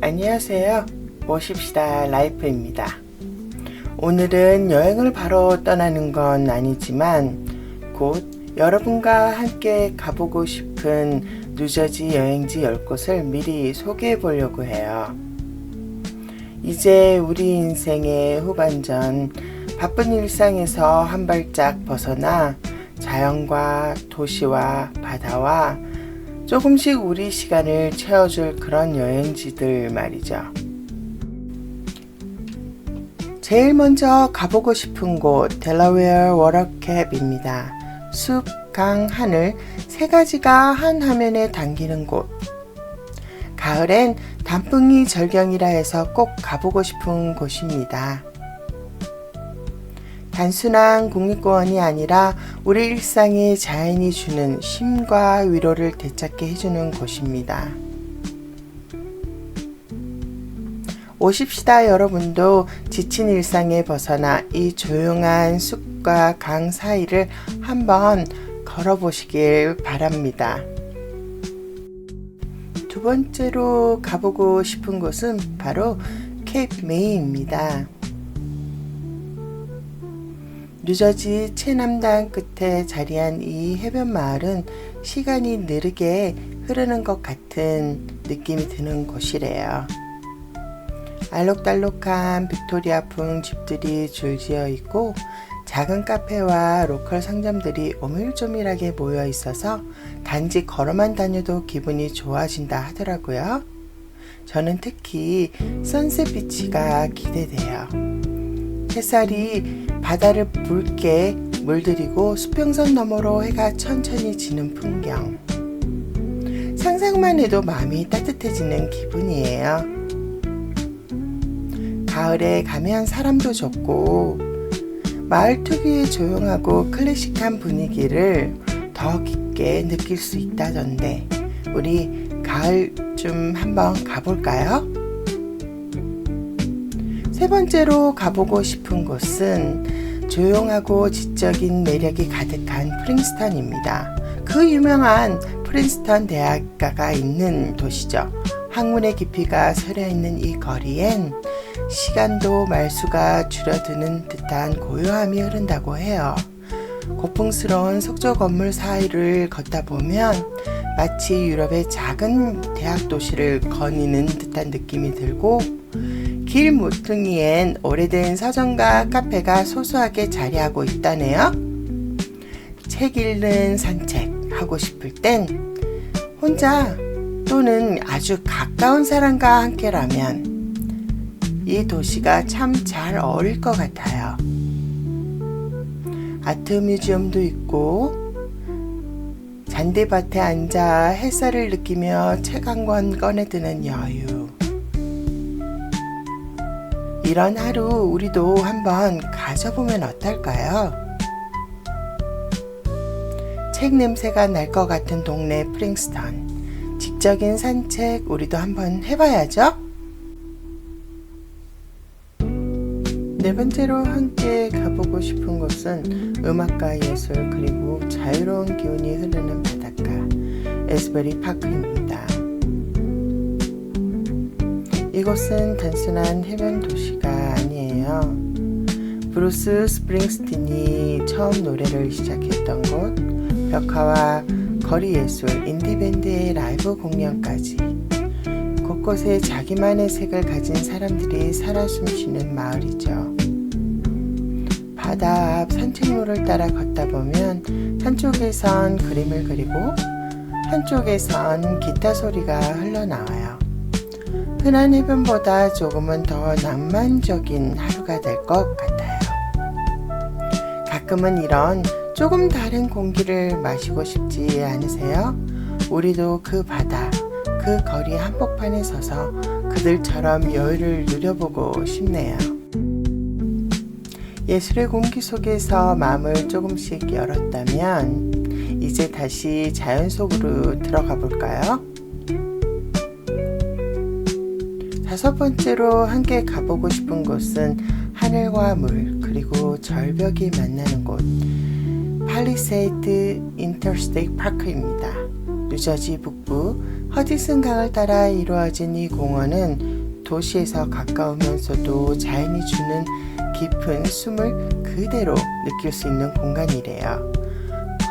안녕하세요. 모십시다 라이프입니다. 오늘은 여행을 바로 떠나는 건 아니지만 곧 여러분과 함께 가보고 싶은 뉴저지 여행지 10곳을 미리 소개해 보려고 해요. 이제 우리 인생의 후반전 바쁜 일상에서 한 발짝 벗어나 자연과 도시와 바다와 조금씩 우리 시간을 채워줄 그런 여행지들 말이죠. 제일 먼저 가보고 싶은 곳 델라웨어 워터캡입니다. 숲, 강, 하늘 세 가지가 한 화면에 담기는 곳. 가을엔 단풍이 절경이라 해서 꼭 가보고 싶은 곳입니다. 단순한 국립공원이 아니라 우리 일상에 자연이 주는 쉼과 위로를 되찾게 해주는 곳입니다. 오십시다 여러분도 지친 일상에 벗어나 이 조용한 숲과 강 사이를 한번 걸어보시길 바랍니다. 두 번째로 가보고 싶은 곳은 바로 케이프 메이입니다. 뉴저지 최남단 끝에 자리한 이 해변 마을은 시간이 느리게 흐르는 것 같은 느낌이 드는 곳이래요. 알록달록한 빅토리아풍 집들이 줄지어 있고 작은 카페와 로컬 상점들이 오밀조밀하게 모여 있어서 단지 걸어만 다녀도 기분이 좋아진다 하더라고요. 저는 특히 선셋 비치가 기대돼요. 햇살이 바다를 붉게 물들이고 수평선 너머로 해가 천천히 지는 풍경. 상상만 해도 마음이 따뜻해지는 기분이에요. 가을에 가면 사람도 적고 마을 특유의 조용하고 클래식한 분위기를 더 깊게 느낄 수 있다던데 우리 가을쯤 한번 가볼까요? 세 번째로 가보고 싶은 곳은 조용하고 지적인 매력이 가득한 프린스턴입니다. 그 유명한 프린스턴 대학가가 있는 도시죠. 학문의 깊이가 서려 있는 이 거리엔 시간도 말수가 줄어드는 듯한 고요함이 흐른다고 해요. 고풍스러운 석조 건물 사이를 걷다 보면 마치 유럽의 작은 대학 도시를 거니는 듯한 느낌이 들고 길 모퉁이엔 오래된 서점과 카페가 소소하게 자리하고 있다네요. 책 읽는 산책 하고 싶을 땐 혼자 또는 아주 가까운 사람과 함께라면 이 도시가 참 잘 어울릴 것 같아요. 아트 뮤지엄도 있고 잔디밭에 앉아 햇살을 느끼며 책 한 권 꺼내드는 여유. 이런 하루 우리도 한번 가져보면 어떨까요? 책 냄새가 날 것 같은 동네 프링스턴. 직적인 산책 우리도 한번 해봐야죠. 네 번째로 함께 가보고 싶은 곳은 음악과 예술 그리고 자유로운 기운이 흐르는 바닷가 에스베리 파크입니다. 이곳은 단순한 해변 도시가 아니에요. 브루스 스프링스틴이 처음 노래를 시작했던 곳, 벽화와 거리 예술, 인디밴드의 라이브 공연까지 곳곳에 자기만의 색을 가진 사람들이 살아 숨쉬는 마을이죠. 바다 앞 산책로를 따라 걷다 보면 한쪽에선 그림을 그리고 한쪽에선 기타 소리가 흘러나와요. 흔한 해변보다 조금은 더 낭만적인 하루가 될 것 같아요. 가끔은 이런 조금 다른 공기를 마시고 싶지 않으세요? 우리도 그 바다, 그 거리 한복판에 서서 그들처럼 여유를 누려보고 싶네요. 예술의 공기 속에서 마음을 조금씩 열었다면 이제 다시 자연 속으로 들어가 볼까요? 다섯 번째로 함께 가보고 싶은 곳은 하늘과 물 그리고 절벽이 만나는 곳 팔리세이드 인터스테이트 파크입니다. 뉴저지 북부 허디슨 강을 따라 이루어진 이 공원은 도시에서 가까우면서도 자연이 주는 깊은 숨을 그대로 느낄 수 있는 공간이래요.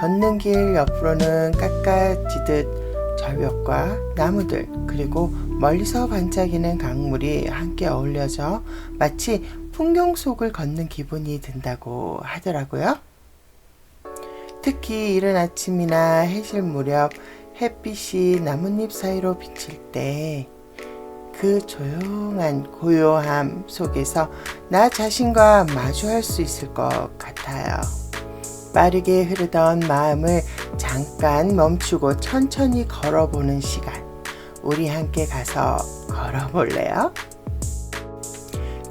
걷는 길 옆으로는 깎아지듯 절벽과 나무들 그리고 멀리서 반짝이는 강물이 함께 어울려져 마치 풍경 속을 걷는 기분이 든다고 하더라고요. 특히 이른 아침이나 해질 무렵 햇빛이 나뭇잎 사이로 비칠 때 그 조용한 고요함 속에서 나 자신과 마주할 수 있을 것 같아요. 빠르게 흐르던 마음을 잠깐 멈추고 천천히 걸어보는 시간. 우리 함께 가서 걸어볼래요?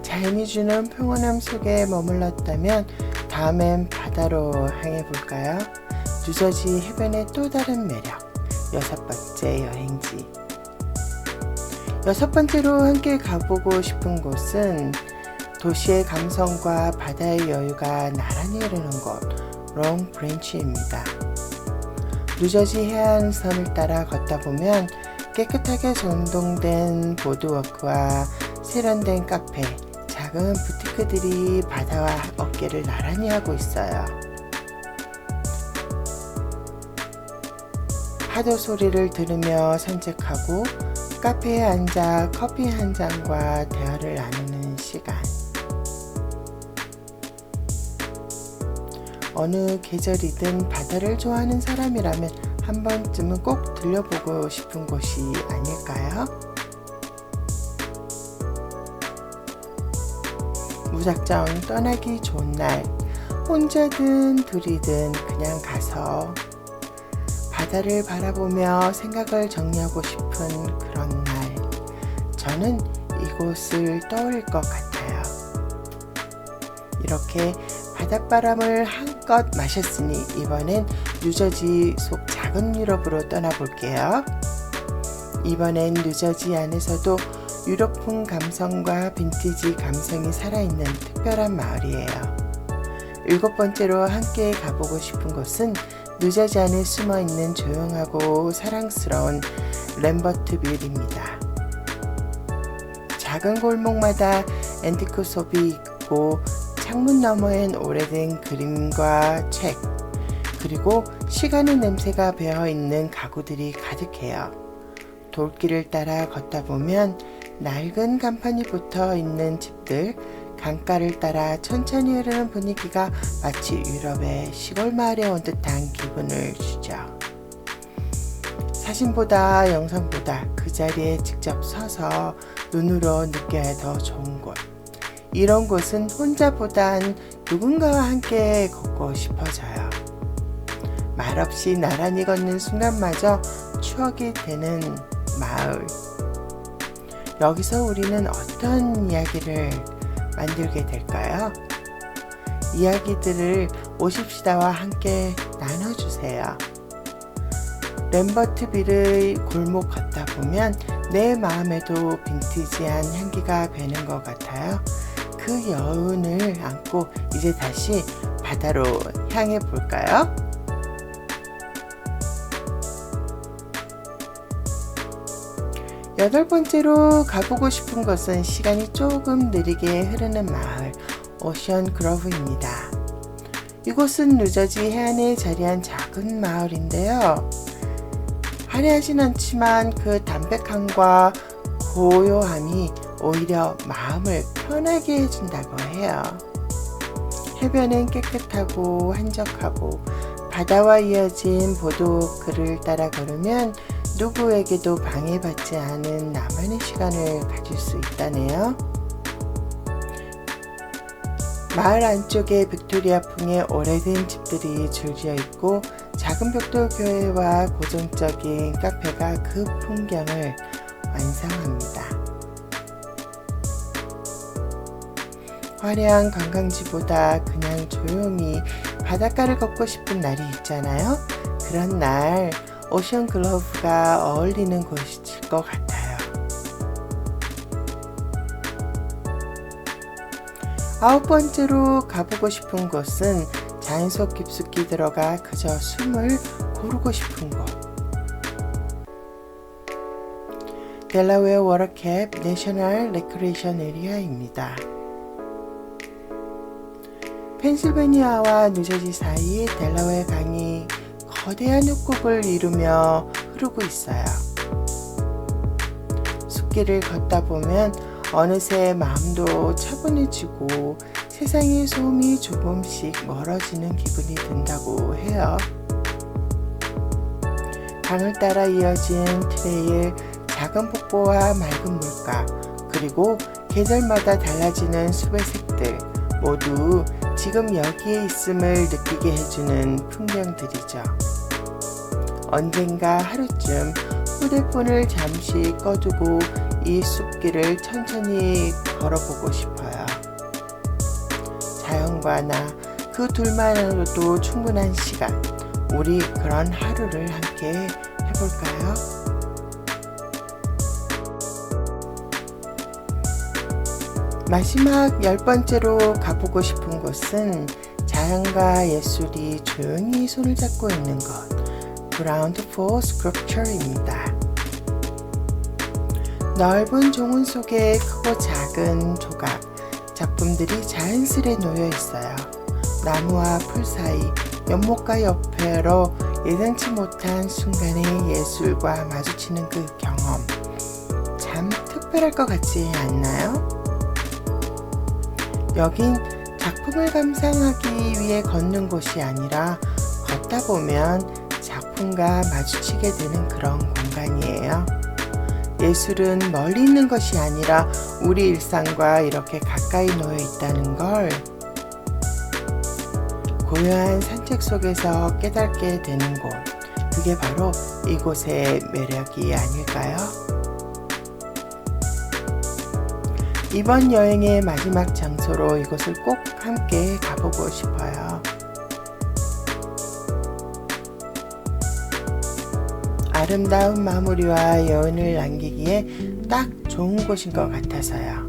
자연이 주는 평온함 속에 머물렀다면 다음엔 바다로 향해 볼까요? 뉴저지 해변의 또 다른 매력. 여섯 번째 여행지. 여섯 번째로 함께 가보고 싶은 곳은 도시의 감성과 바다의 여유가 나란히 흐르는 곳, 롱 브랜치입니다. 뉴저지 해안선을 따라 걷다 보면 깨끗하게 전동된 보드워크와 세련된 카페, 작은 부티크들이 바다와 어깨를 나란히 하고 있어요. 파도 소리를 들으며 산책하고 카페에 앉아 커피 한 잔과 대화를 나누는 시간. 어느 계절이든 바다를 좋아하는 사람이라면 한 번쯤은 꼭 들려보고 싶은 곳이 아닐까요? 무작정 떠나기 좋은 날, 혼자든 둘이든 그냥 가서 바다를 바라보며 생각을 정리하고 싶은 그런 날, 저는 이곳을 떠올릴 것 같아요. 이렇게 바닷바람을 한껏 마셨으니 이번엔 뉴저지 속 작은 유럽으로 떠나볼게요. 이번엔 뉴저지 안에서도 유럽풍 감성과 빈티지 감성이 살아있는 특별한 마을이에요. 일곱 번째로 함께 가보고 싶은 곳은 뉴저지 안에 숨어 있는 조용하고 사랑스러운 램버트 빌입니다. 작은 골목마다 앤티크 숍이 있고 창문 너머엔 오래된 그림과 책, 그리고 시간의 냄새가 배어 있는 가구들이 가득해요. 돌길을 따라 걷다 보면 낡은 간판이 붙어 있는 집들, 강가를 따라 천천히 흐르는 분위기가 마치 유럽의 시골 마을에 온 듯한 기분을 주죠. 사진보다 영상보다 그 자리에 직접 서서 눈으로 느껴야 더 좋은 곳. 이런 곳은 혼자보단 누군가와 함께 걷고 싶어져요. 말없이 나란히 걷는 순간마저 추억이 되는 마을. 여기서 우리는 어떤 이야기를 만들게 될까요? 이야기들을 오십시다와 함께 나눠주세요. 램버트 빌의 골목 걷다 보면 내 마음에도 빈티지한 향기가 배는 것 같아요. 그 여운을 안고 이제 다시 바다로 향해 볼까요? 여덟 번째로 가보고 싶은 곳은 시간이 조금 느리게 흐르는 마을 오션 그로브입니다. 이곳은 뉴저지 해안에 자리한 작은 마을인데요. 화려하진 않지만 그 담백함과 고요함이 오히려 마음을 편하게 해준다고 해요. 해변은 깨끗하고 한적하고 바다와 이어진 보도크를 따라 걸으면 누구에게도 방해받지 않은 나만의 시간을 가질 수 있다네요. 마을 안쪽에 빅토리아 풍의 오래된 집들이 줄지어 있고 작은 벽돌 교회와 고정적인 카페가 그 풍경을 완성합니다. 화려한 관광지보다 그냥 조용히 바닷가를 걷고 싶은 날이 있잖아요. 그런 날 오션 글로브가 어울리는 곳일 것 같아요. 아홉 번째로 가보고 싶은 곳은 자연 속 깊숙이 들어가 그저 숨을 고르고 싶은 곳. 델라웨어 워터캡 내셔널 레크레이션 에리아입니다. 펜실베니아와 뉴저지 사이 델라웨어 강이 거대한 협곡을 이루며 흐르고 있어요. 숲길을 걷다 보면 어느새 마음도 차분해지고 세상의 소음이 조금씩 멀어지는 기분이 든다고 해요. 강을 따라 이어진 트레일, 작은 폭포와 맑은 물가, 그리고 계절마다 달라지는 숲의 색들, 모두 지금 여기에 있음을 느끼게 해주는 풍경들이죠. 언젠가 하루쯤 휴대폰을 잠시 꺼두고 이 숲길을 천천히 걸어보고 싶어요. 자연과 나, 그 둘만으로도 충분한 시간. 우리 그런 하루를 함께 해볼까요? 마지막 열 번째로 가보고 싶은 곳은 자연과 예술이 조용히 손을 잡고 있는 곳, Ground for Sculpture입니다. 넓은 종은 속에 크고 작은 조각, 작품들이 자연스레 놓여 있어요. 나무와 풀 사이, 연못과 옆에로 예상치 못한 순간의 예술과 마주치는 그 경험. 참 특별할 것 같지 않나요? 여긴 작품을 감상하기 위해 걷는 곳이 아니라 걷다 보면 작품과 마주치게 되는 그런 공간이에요. 예술은 멀리 있는 것이 아니라 우리 일상과 이렇게 가까이 놓여 있다는 걸 고요한 산책 속에서 깨닫게 되는 곳. 그게 바로 이곳의 매력이 아닐까요? 이번 여행의 마지막 장소로 이곳을 꼭 함께 가보고 싶어요. 아름다운 마무리와 여운을 남기기에 딱 좋은 곳인 것 같아서요.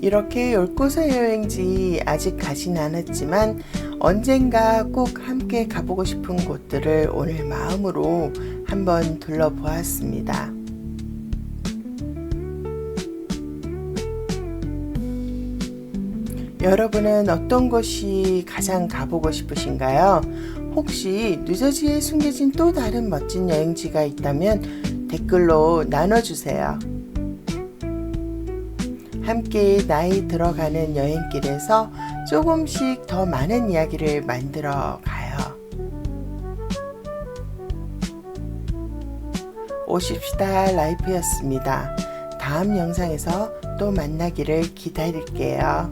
이렇게 열 곳의 여행지 아직 가진 않았지만 언젠가 꼭 함께 가보고 싶은 곳들을 오늘 마음으로 한번 둘러보았습니다. 여러분은 어떤 곳이 가장 가보고 싶으신가요? 혹시 뉴저지에 숨겨진 또 다른 멋진 여행지가 있다면 댓글로 나눠주세요. 함께 나이 들어가는 여행길에서 조금씩 더 많은 이야기를 만들어 가요. 오십시다 라이프였습니다. 다음 영상에서 또 만나기를 기다릴게요.